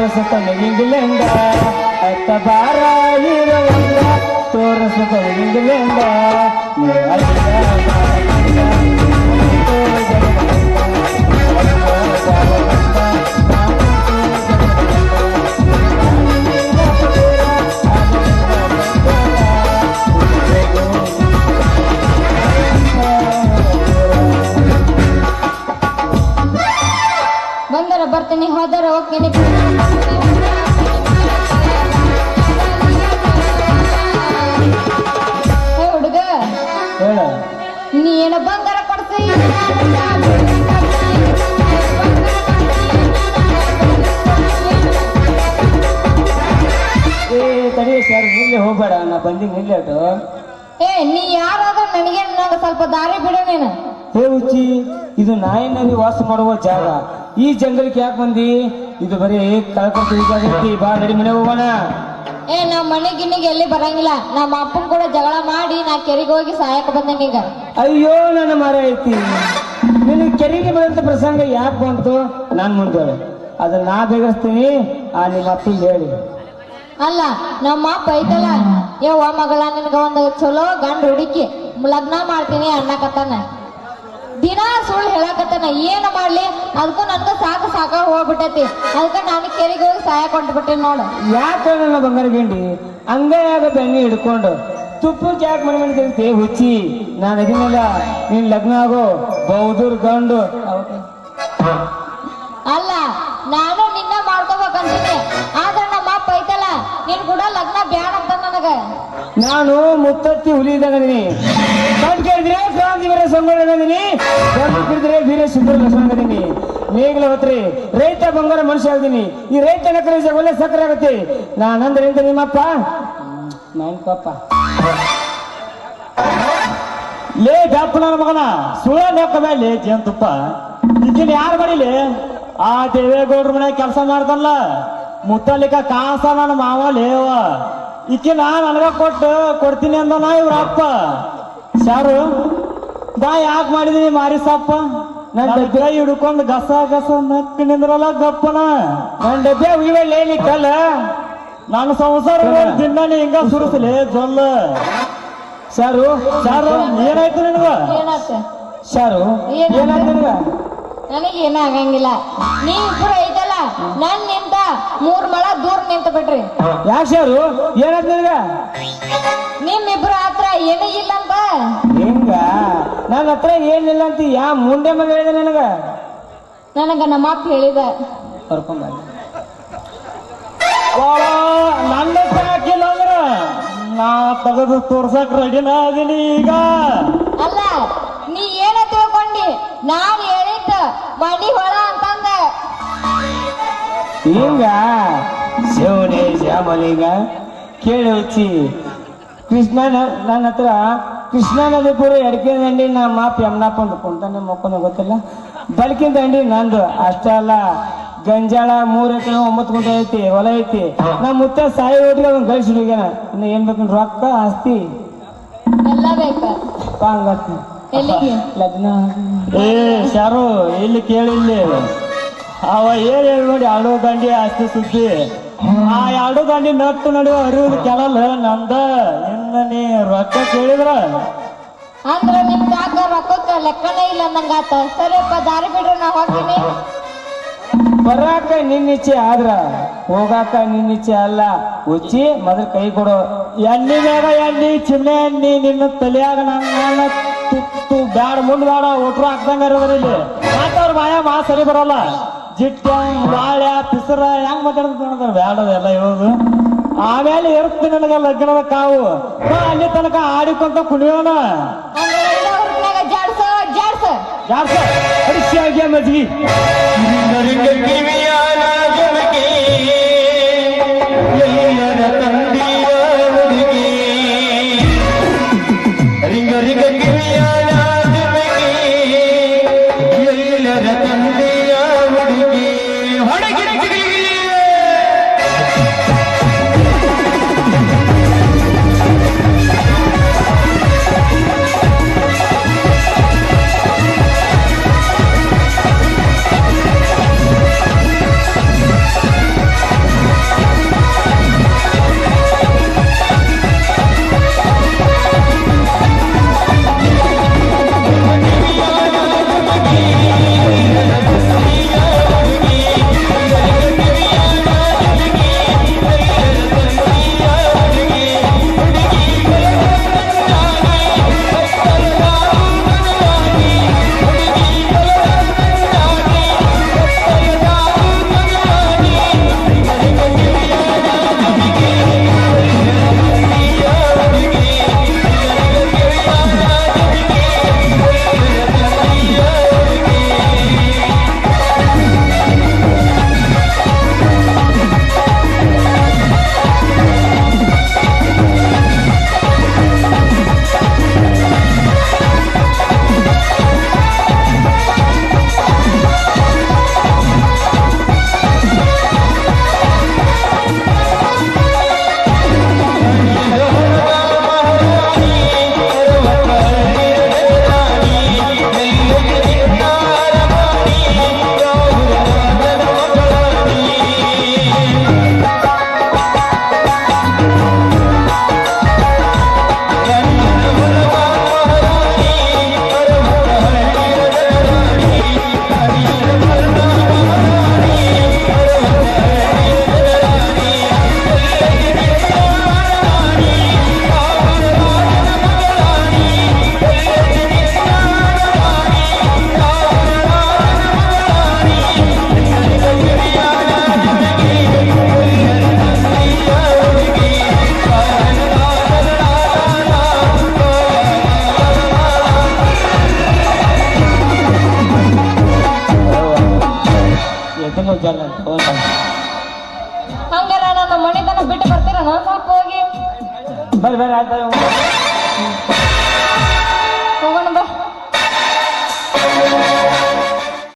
ತೋರಸ ತನಗಿಂಗ್ಲೆಂದ ಹತ್ತ ಬಾರ ಹೀರೋವಂದ ತೋರಸ ತನಗಿಂಗ್ಲೆಂದ ಹೋಗ್ಬೇಡ ನಾ ಬಂದಿನಿ ಏ ನೀ ಯಾರಾದ್ರೂ ನನಗೆ ನಂಗೆ ಸ್ವಲ್ಪ ದಾರಿ ಬಿಡು ನೀನು. ಹೇ ಉಚ್ಚಿ ಇದು ನಾಯಿ ನದಿ ವಾಸ ಮಾಡುವ ಜಾಗ. ಈ ಜಂಗಲಕ್ಕೆ ಯಾಕೆ ಬಂದಿ? ಇದು ಬರೀ ಕಳ್ಕೊಂಡು ಜಾಗೈತಿ ಬಾ ನಡಿ ಮನೆ ಹೋಗೋಣ. ಏ ನಮ್ಮ ಮನೆ ಗಿನ್ನಿಗೆ ಎಲ್ಲಿ ಬರಂಗಿಲ್ಲ. ನಮ್ಮ ಅಪ್ಪನ ಕೂಡ ಜಗಳ ಮಾಡಿ ನಾ ಕೆರೆಗೆ ಹೋಗಿ ಸಹಾಯಕ್ಕೆ ಬಂದೆ ಈಗ ಅಯ್ಯೋ ನನ್ನ ಮರ ಐತಿ. ನಿನಗೆ ಕೆರೆಗೆ ಬರೋಂಥ ಪ್ರಸಂಗ ಯಾಕೆ ಬಂತು? ನಾನು ಮುಂದೆ ಅದನ್ನ ನಾ ಬೇಗಿಸ್ತೀನಿ. ಆ ನಿಮ್ಮ ಅಪ್ಪಿಗೆ ಹೇಳಿ. ಅಲ್ಲ ನಮ್ಮ ಅಪ್ಪ ಐತಲ್ಲ. ಯವ್ವ ಮಗಳ ನಿನ್ಗ ಒಂದು ಚಲೋ ಗಂಡ ಹುಡುಕಿ ಲಗ್ನ ಮಾಡ್ತೀನಿ ಅನ್ನಕತ್ತಾನ. ದಿನ ಸುಳ್ಳು ಹೇಳಕತ್ತಾನ ಏನು ಮಾಡ್ಲಿ? ಅದಕ್ಕೂ ನನ್ಗ ಸಾಕು ಸಾಕ ಹೋಗ್ಬಿಟ್ಟೈತಿ. ಅದಕ್ಕೆ ನಾನು ಕೆರೆಗೆ ಹೋಗಿ ಸಹಾಯ ಕೊಟ್ಬಿಟ್ಟೆ ನೋಡು. ಯಾಕೆ ನನ್ನ ಬಂಗಾರ ಗಿಂಡಿ? ಅಂಗೈಯಾಗ ಬೆಣ್ಣೆ ಹಿಡ್ಕೊಂಡು ತುಪ್ಪ ಚಾಕ್ ಮನೆ ಮನೆ ತಿಂತಿ ಹುಚ್ಚಿ. ನಾನು ಇದನ್ನೆಲ್ಲ ನೀನ್ ಲಗ್ನ ಆಗೋ ಬೌದೂರ್ ಗಂಡು. ನಾನು ಮುತ್ತತ್ತಿ ಹುಲಿ ಇದ್ದಂಗದೀನಿ ಕಣ್ ಕೇಳಿದ್ರೆ ಕ್ರಾಂತಿವೀರ ಕಣ್ಣು ಬಿಡಿದ್ರೆ ವೀರ ಸಿದ್ಧರ ನೇಗಿಲ ಹೊತ್ರಿ ರೈತ ಬಂಗಾರ ಮನುಷ್ಯ ಆಗಿದ್ದೀನಿ ಈ ರೈತ ನಕರಿಸಿ ಒಳ್ಳೆ ಸಕ್ಕರೆ ಆಗುತ್ತೆ. ನಾನಂದ್ರೆ ಎಂತ ನಿಮ್ಮಪ್ಪ? ನಾನು ಪಾಪ. ಲೇ ಗಪ್ಪ ನನ್ನ ಮಗನ ಸುಳ ನೆಕ್ಕ ಮೇಲೆ ಜೇನುತುಪ್ಪ ಇದನ್ನ ಯಾರು ಮಾಡಿಲಿ? ಆ ದೇವೇಗೌಡ್ರ ಮನೆ ಕೆಲಸ ಮಾಡ್ದಲ್ಲ ಮುತ್ತಲಿಕ ಕಾಸ ನನ್ನ ಮಾವ ಲೇವ ಈಕಿನ ನನಗ ಕೊಟ್ಟು ಕೊಡ್ತೀನಿ ಅಂದನ ಇವ್ರ ಅಪ್ಪ. ಶಾರು ಬಾ ಯಾಕೆ ಮಾಡಿದೀನಿ ಮಾರಿಸಪ್ಪ? ನನ್ನ ಕೈ ಹಿಡ್ಕೊಂಡು ಗಸ ಗಸ ನಕ್ಕ ನಿಂದ್ರಲ್ಲ ಗಪ್ಪನ. ನನ್ನ ಡಬ್ಬೆ ಉಗಿವೆ ಲೇಲಿ ಕಲ್ಲ. ನನ್ನ ಸಂಸಾರ ದಿನ ಹಿಂಗ ಸುರಿಸಲಿ ಜೊಲ್ಲ. ಶಾರು ಶಾರು ಏನಾಯ್ತು ನಿನಗ? ಏನಾತ ಶಾರು ಏನಾಯ್ತು ನಿನಗ? ನನಗೇನ ಆಗಂಗಿಲ್ಲ ನೀ ಇಬ್ಬರು ಐತಲ್ಲ ನನ್ ನಿಂತ ಮೂರ್ ಮಳ ದೂರ ನಿಂತ ಬಿಡ್ರಿ ಯಾಕೆ ಏನಂತ ಏನಾಯ್ತು ನಿನಗ? ನಿಮ್ಮಿಬ್ರ ಹತ್ರ ಏನೂ ಇಲ್ಲ ಅಂತ ಹಿಂಗ? ನನ್ನ ಹತ್ರ ಏನಿಲ್ಲ ಅಂತ ಯಾ ಮುಂಡೆ ಮಗ ಹೇಳಿದೆ ನನಗ? ನನಗ ನಮ್ಮ ಅಪ್ಪ ಹೇಳಿದ. ನನ್ನ ಸಾಕಿಲ್ಲ ಅಂದ್ರ ನಾ ತೆಗೆದು ತೋರ್ಸಕ್ ರೆಡಿನ ಅದೀನಿ ಈಗ. ಅಲ್ಲ ನೀ ಏನ ತಿಳ್ಕೊಂಡಿ? ನಾನ್ ಮಡಿ ಹೊಳ ಅಂತಂದ. ಹಿಂಗ ಶಿವನೇ ಶ್ಯಾಮಲಿಂಗ ಕೇಳಿ ಹುಚ್ಚಿ ಕೃಷ್ಣ ನನ್ನ ಹತ್ರ ಕೃಷ್ಣ ನದಿ ಪೂರ ಎಡಕೆ ದಂಡಿ ನಮ್ಮ ಮಾಪ್ ಯಮನಪ್ಪ ಒಂದು ಕುಂತಾನೆ ಮಕ್ಕೊಂದ ಗೊತ್ತಿಲ್ಲ ಬಲಕಿನ ದಂಡಿ ನಂದು ಅಷ್ಟೇ ಅಲ್ಲ. ಗಂಜಾಳ ಮೂರು ಎಕರೆ ಒಂಬತ್ತು ಗುಂಟೆ ಐತಿ ಹೊಲ ಐತಿ. ನಮ್ಮ ಮುತ್ತ ಸಾಯಿ ಒಟ್ಟಿಗೆ ಅವ್ನು ಗಳಿಸಿ ಇನ್ನು ಏನ್ ಬೇಕು ರೊಕ್ಕ ಆಸ್ತಿ. ಎಲ್ಲ ಬೇಕು. ಎಲ್ಲಿಗೆ ಲಗ್ನ. ಏ ಶಾರು ಇಲ್ಲಿ ಕೇಳಿಲ್ಲಿ ಅವ ಏನ್ ಹೇಳಿ ನೋಡಿ ಎರಡು ದಂಡಿ ಅಷ್ಟು ಸುದ್ದಿ. ಆ ಎರಡು ಗಂಡಿ ನಟ್ಟು ನಡುವೆ ಅರಿವುದು ಕೆಳಲ್ಲ ನಂದ. ಇನ್ನ ನೀ ರೊಕ್ಕ ಕೇಳಿದ್ರ? ಅಂದ್ರ ನಿಮ್ ಕಾಕ ರೊಕ್ಕಕ್ಕ ಲೆಕ್ಕನೇ ಇಲ್ಲ ನಂಗಾತ? ಸರಿಯಪ್ಪ ದಾರಿ ಬಿಡ್ರಿ ನಾ ಹೋಗ್ತೀನಿ. ಬರಾಕ ನಿನ್ನಿಚ್ಛೆ ಆದ್ರ ಹೋಗಾಕ ನಿನ್ನಿಚ್ಛೆ ಅಲ್ಲ. ಉಚ್ಚಿ ಮೊದಲು ಕೈ ಕೊಡು. ಎಣ್ಣಿ ಮ್ಯಾಗ ಎಣ್ಣಿ ಚಿನ್ನೆ ಎಣ್ಣಿ ನಿನ್ನ ತಲೆಯಾಗ ನನ್ನ ತುತ್ತು ಬ್ಯಾಡ, ಮುಂದ್ ಬ್ಯಾಡ, ಒಟ್ರು ಹಾಕ್ದಂಗ ಇರೋದ್ರ ಇಲ್ಲಿ. ಮಾತವ್ರ ಮಾಯ ಮಾ ಸರಿ ಬರಲ್ಲ. ಜಿಟ್ಟ ಬಾಳ್ಯ ಪಿಸರ, ಹೆಂಗ್ ಮಾತಾಡ್ತಾರೆ ಬ್ಯಾಡ ಎಲ್ಲ ಇರೋದು. ಆಮೇಲೆ ಇರುತ್ತೆ ನನಗೆ ಲಗ್ನದ ಕಾವು. ಅಲ್ಲಿ ತನಕ ಆಡಿಕೊಂತ ಕುಣಿಯೋಣ. ಜಾಡ್ಸ. ಜಾಡ್ಸ. ಜಾಡ್ಸ ಅಡಿಸಿಯಾಗಿ ಮಜ್ಗಿ. ಹಂಗಾರ ಹೋದ ಹಂಗಾರ ನನ್ನ ಮಣಿತನ ಬಿಟ್ಟು ಬರ್ತೀರ? ನಾನು ಸ್ವಲ್ಪ ಹೋಗಿ. ಬರ್ರಿ ಬರ್ರಿ ಆಯ್ತು ಹೋಗೋಣ